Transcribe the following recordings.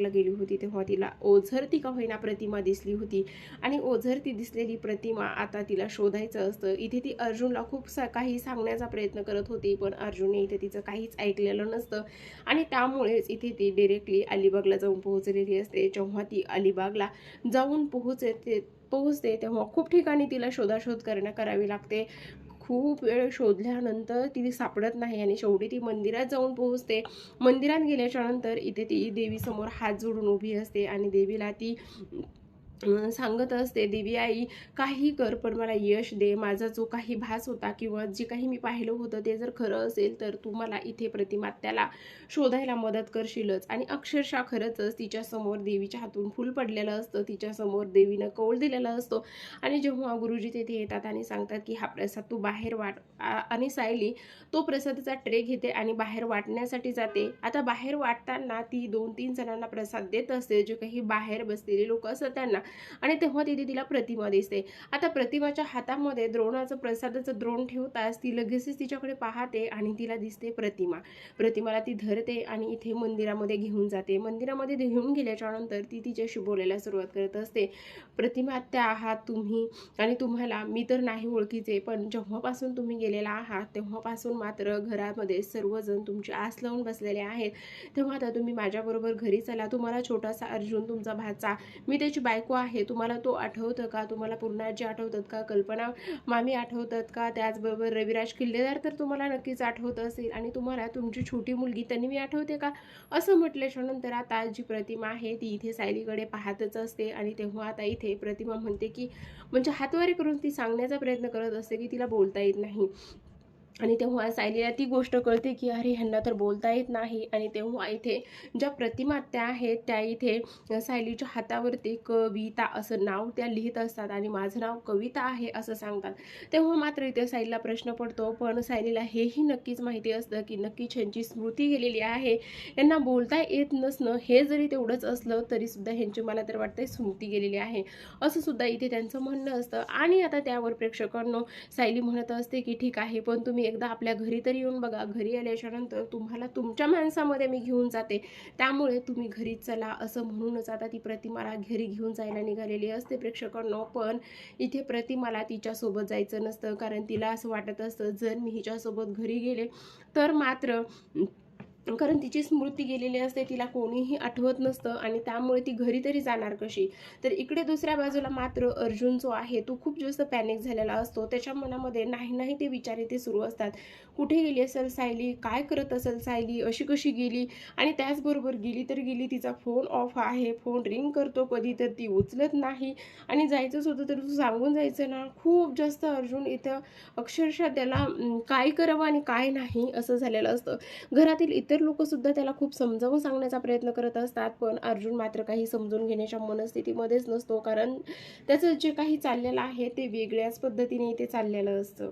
ला गेली होती तेव्हा तिला ओझरती का होईना प्रतिमा दिसली होती. आणि ओझरती दिसलेली प्रतिमा आता तिला शोधायचं असतं. इथे ती अर्जुनला खूप सा काही सांगण्याचा प्रयत्न करत होती पण अर्जुनने इथे तिचं काहीच ऐकलेलं नसतं. आणि त्यामुळेच इथे ती डिरेक्टली अलिबागला जाऊन पोहोचलेली असते. जेव्हा ती अलिबागला जाऊन पोहोचते पोहोचते तेव्हा खूप ठिकाणी तिला शोधाशोध करण्या करावी लागते. खूप वेळ शोधल्यानंतर ती सापडत नाही आणि शेवटी ती मंदिरात जाऊन पोहोचते. मंदिरात गेल्याच्यानंतर इथे ती देवीसमोर हात जोडून उभी असते आणि देवीला ती सांगत असते देवी आई काही कर पण मला यश दे. माझा जो काही भास होता किंवा जे काही मी पाहिलं होतं ते जर खरं असेल तर तू मला इथे प्रतिमात्याला शोधायला मदत करशीलच. आणि अक्षरशः खरंच तिच्यासमोर देवीच्या हातून फुल पडलेलं असतं. तिच्यासमोर देवीनं कौल दिलेला असतो. आणि जेव्हा गुरुजी तिथे येतात आणि सांगतात की हा प्रसाद तू बाहेर वाट आणि सायली तो प्रसादाचा ट्रे घेते आणि बाहेर वाटण्यासाठी जाते. आता बाहेर वाटताना ती दोन तीन जणांना प्रसाद देत असते. जे काही बाहेर बसलेले लोक असतात त्यांना. आणि तेव्हा तिथे तिला प्रतिमा दिसते. आता प्रतिमाच्या हातामध्ये द्रोणाचं प्रसादाचं द्रोण ठेवताच ती लगेचच तिच्याकडे पाहते आणि तिला दिसते प्रतिमा. प्रतिमाला ती धरते आणि इथे मंदिरामध्ये घेऊन जाते. मंदिरामध्ये घेऊन गेल्याच्यानंतर ती तिच्याशी बोलायला सुरुवात करत असते. प्रतिमा त्या आहात तुम्ही आणि तुम्हाला मी तर नाही ओळखीचे पण जेव्हापासून तुम्ही गेलेला आहात तेव्हापासून मात्र घरामध्ये सर्वजण तुमची आस लावून बसलेले आहेत. तेव्हा आता तुम्ही माझ्याबरोबर घरी चला. तुम्हाला छोटासा अर्जुन तुमचा भाचा. मी त्याची बायको आहे? तुम्हाला तो आठवतं का? तुम्हाला पूर्णाजी आठवतात का? कल्पना मामी आठवतात का? त्याचबरोबर रविराज किल्लेदार तर तुम्हाला नक्कीच आठवत असेल. आणि तुम्हाला तुमची छोटी मुलगी तन्वी आठवते का? असं म्हटल्याच्या नंतर आता जी प्रतिमा आहे ती इथे सायलीकडे पाहतच असते. आणि तेव्हा आता इथे प्रतिमा म्हणते की म्हणजे हातवारे करून ती सांगण्याचा प्रयत्न करत असते की तिला बोलता येत नाही. आणि तेव्हा सायलीला ती गोष्ट कळते की अरे ह्यांना तर बोलता येत नाही. आणि तेव्हा इथे ज्या प्रतिमा त्या आहेत त्या इथे सायलीच्या हातावरती कविता असं नाव त्या लिहित असतात आणि माझं नाव कविता आहे असं सांगतात. तेव्हा मात्र इथे सायलीला प्रश्न पडतो पण सायलीला हेही नक्कीच माहिती असतं की नक्कीच ह्यांची स्मृती गेलेली आहे. यांना बोलता येत नसणं हे जरी तेवढंच असलं तरीसुद्धा ह्यांची मला तर वाटतं स्मृती गेलेली आहे. असं सुद्धा इथे त्यांचं म्हणणं असतं. आणि आता त्यावर प्रेक्षकांनो सायली म्हणत असते की ठीक आहे पण तुम्ही एकदा आपल्या घरी तरी येऊन बघा. घरी आल्याच्यानंतर तुम्हाला तुमच्या माणसामध्ये मी घेऊन जाते. त्यामुळे तुम्ही घरी चला असं म्हणूनच आता ती प्रतिमाला घरी घेऊन जायला निघालेली असते प्रेक्षकांनो. पण इथे प्रतिमाला तिच्यासोबत जायचं नसतं. कारण तिला असं वाटत असतं जर मी हिच्यासोबत घरी गेले तर मात्र कारण तिची स्मृती गेलेली असते तिला कोणीही आठवत नसतं आणि त्यामुळे ती घरी तरी जाणार कशी? तर इकडे दुसऱ्या बाजूला मात्र अर्जुन जो आहे तो खूप जास्त पॅनिक झालेला असतो. त्याच्या मनामध्ये नाही नाही ते विचार इथे सुरू असतात. कुठे गेली असेल सायली? काय करत असेल सायली? अशी कशी गेली? आणि त्याचबरोबर गेली तर गेली तिचा फोन ऑफ आहे. फोन रिंग करतो कधी तर ती उचलत नाही. आणि जायचंच होतं तर तू सांगून जायचं ना खूप जास्त अर्जुन इथं अक्षरशः त्याला काय करावं आणि काय नाही? असं झालेलं असतं. घरातील इतर इतर लोकसुद्धा त्याला खूप समजावून सांगण्याचा प्रयत्न करत असतात पण अर्जुन मात्र काही समजून घेण्याच्या मनस्थितीमध्येच नसतो कारण त्याचं जे काही चाललेलं आहे ते वेगळ्याच पद्धतीने इथे चाललेलं असतं.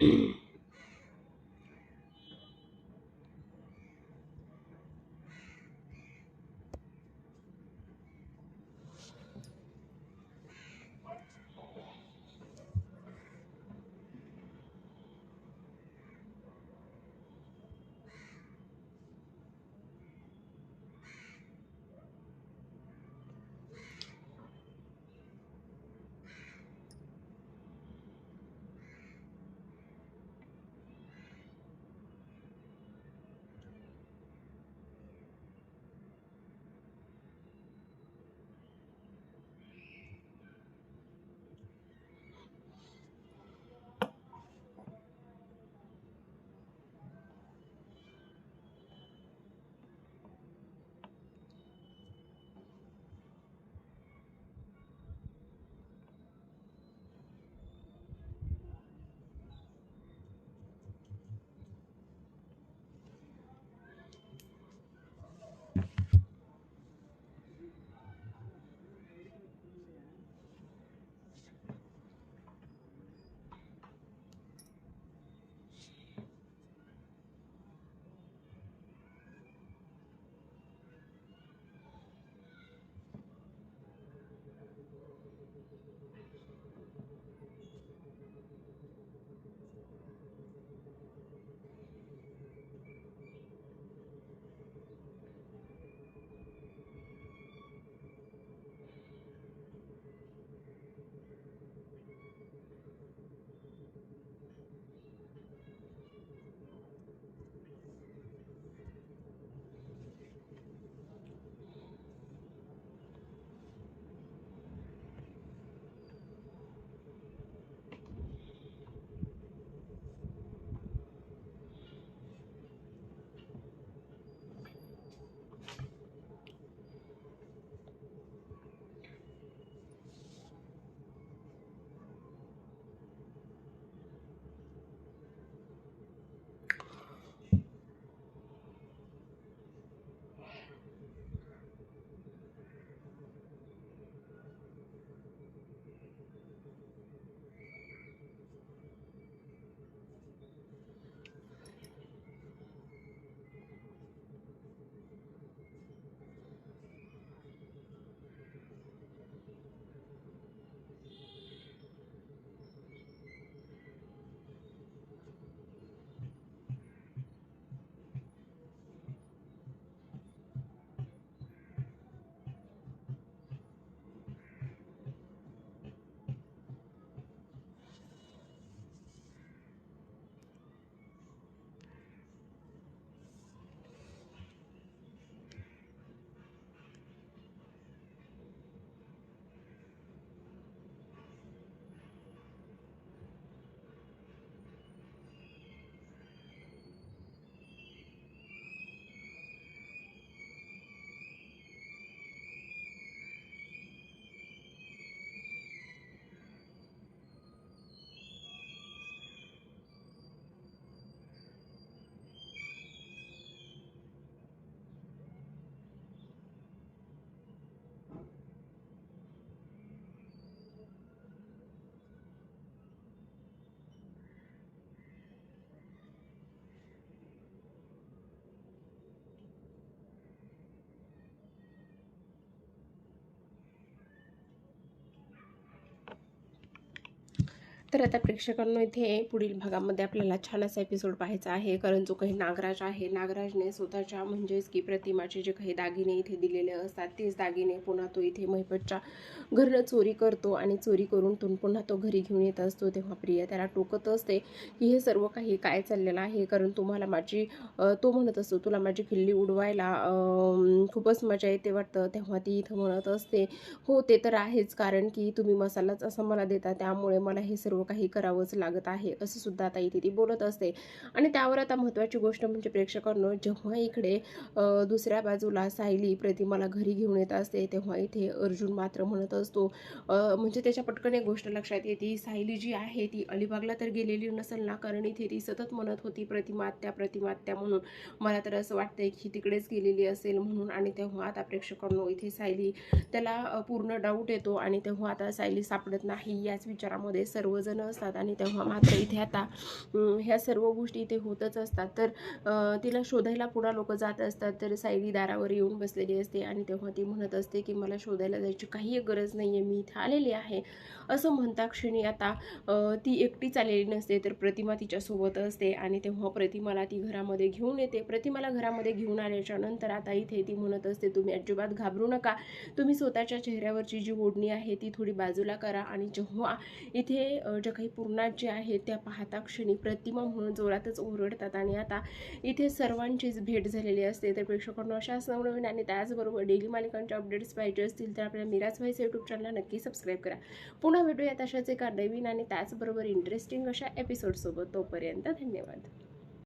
嗯 तर आता प्रेक्षकांनो इथे पुढील भागामध्ये आपल्याला छान असा एपिसोड पाहायचा आहे. कारण जो काही नागराज आहे नागराजने स्वतःच्या म्हणजेच की प्रतिमाचे जे काही दागिने इथे दिलेले असतात तेच दागिने पुन्हा तो इथे महिपतच्या घरनं चोरी करतो आणि चोरी करून तो पुन्हा तो घरी घेऊन येत असतो तेव्हा प्रिया त्याला टोकत असते की हे सर्व काही काय चाललेलं आहे. कारण तुम्हाला माझी तो म्हणत असतो तुला माझी खिल्ली उडवायला खूपच मजा येते वाटतं. तेव्हा ती इथं म्हणत असते हो ते तर आहेच. कारण की तुम्ही मसालाच असं मला देता त्यामुळे मला हे सर्व काही करावंच लागत आहे असं सुद्धा आता इथे ती बोलत असते. आणि त्यावर आता महत्त्वाची गोष्ट म्हणजे प्रेक्षकांनो जेव्हा इकडे दुसऱ्या बाजूला सायली प्रतिमाला घरी घेऊन येत असते तेव्हा इथे अर्जुन मात्र म्हणत असतो. म्हणजे त्याच्या पटकन एक गोष्ट लक्षात येते सायली जी आहे ती अलिबागला तर गेलेली नसेल ना कारण इथे ती सतत म्हणत होती प्रतिमात्या प्रतिमात्या प्रतिमा आत्या म्हणून. मला तर असं वाटतंय की तिकडेच गेलेली असेल म्हणून. आणि तेव्हा आता प्रेक्षकांनो इथे सायली त्याला पूर्ण डाऊट येतो. आणि तेव्हा आता सायली सापडत नाही याच विचारामध्ये सर्वजण असतात आणि तेव्हा मात्र इथे आता ह्या सर्व गोष्टी इथे होतच असतात. तर तिला शोधायला पुन्हा लोक जात असतात. तर सायली दारावर येऊन बसलेली असते आणि तेव्हा ती म्हणत असते की मला शोधायला जायची काही गरज नाही आहे मी इथे आलेली आहे. असं म्हणता क्षणी आता ती एकटीच आलेली नसते तर प्रतिमा तिच्यासोबत असते आणि तेव्हा प्रतिमाला ती घरामध्ये घेऊन येते. प्रतिमाला घरामध्ये घेऊन आल्याच्यानंतर आता इथे ती म्हणत असते तुम्ही अजिबात घाबरू नका. तुम्ही स्वतःच्या चेहऱ्यावरची जी ओढणी आहे ती थोडी बाजूला करा आणि जेव्हा इथे ज्या काही पूर्णात जे आहेत त्या पाहता क्षणी प्रतिमा म्हणून जोरातच ओरडतात आणि आता इथे सर्वांचीच भेट झालेली असते. तर प्रेक्षकांना अशाच नवनवीन आणि त्याचबरोबर डेली मालिकांच्या अपडेट्स पाहिजे असतील तर आपल्या मिराज व्हायचं यूट्यूब चॅनलला नक्की सबस्क्राईब करा. पुन्हा भेटूयात अशाच एका नवीन आणि त्याचबरोबर इंटरेस्टिंग अशा एपिसोडसोबत तोपर्यंत धन्यवाद.